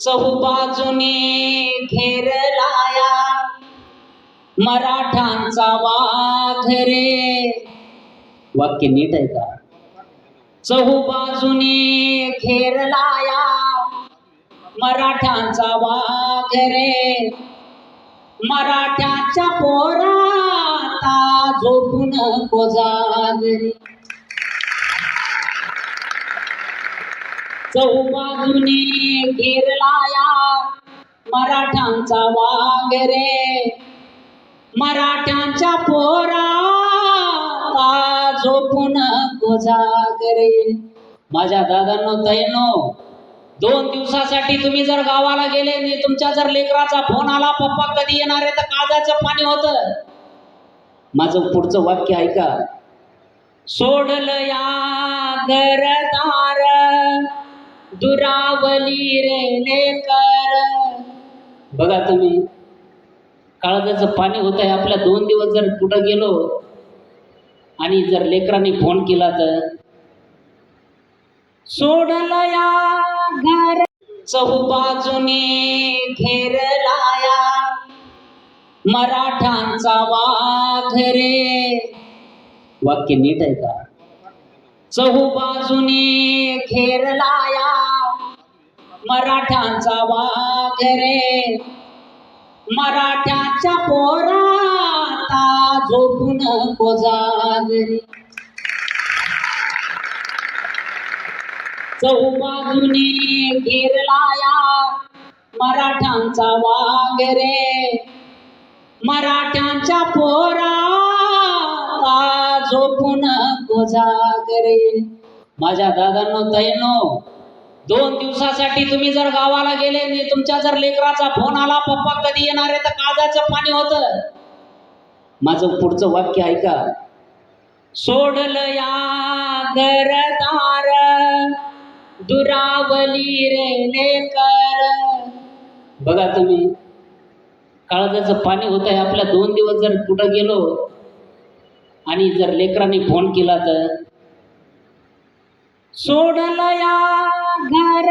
चहूबाजूने घेरलाया. मराठांचा वाघ रे. वाक्य नीट आहे का? चहूबाजूने घेरलाया. मराठांचा वाघ रे. मराठ्याच्या पोराता झोपून कोजागरी चौबाजूने घेरलाया. मराठ्यांचा वाघ रे. मराठ्यांच्या पोरा झोपून कोजागरे माझ्या दादांनो ताईंनो दोन दिवसासाठी तुम्ही जर गावाला गेले आणि तुमच्या जर लेकराचा फोन आला पप्पा कधी येणार आहे तर काळजाचं पाणी होतं. माझं पुढचं वाक्य ऐका. सोडलं या गरदा दुरावली रे लेकर. बघा तुम्ही काळजाचं पाणी होत आहे आपल्या दोन दिवस जर कुठं गेलो आणि जर लेकरांनी फोन केला तर? सोडलं या घर चहूबाजूने घेरलाया. मराठांचा वाघ रे. वाक्य नीट आहे का? चहूबाजूने घेरलाया. मराठांचा वाघ रे. मराठ्याच्या पोराता झोपून कोजागरी चौबाजूने घेरलाया मराठ्यांचा वाघ रे. मराठ्यांच्या पोराता झोपून कोजागरे माझ्या दादांनो ताईंनो दोन दिवसासाठी तुम्ही जर गावाला गेले आणि तुमच्या जर लेकराचा फोन आला पप्पा कधी येणार आहे? तर काळजाचं पाणी होतं. माझं पुढचं वाक्य ऐका सोडल या घरदार दुरावली रे लेकर. बघा तुम्ही काळजाचं पाणी होत आहे आपल्या दोन दिवस जर कुठं गेलो आणि जर लेकरांनी फोन केला तर? सोडलया घर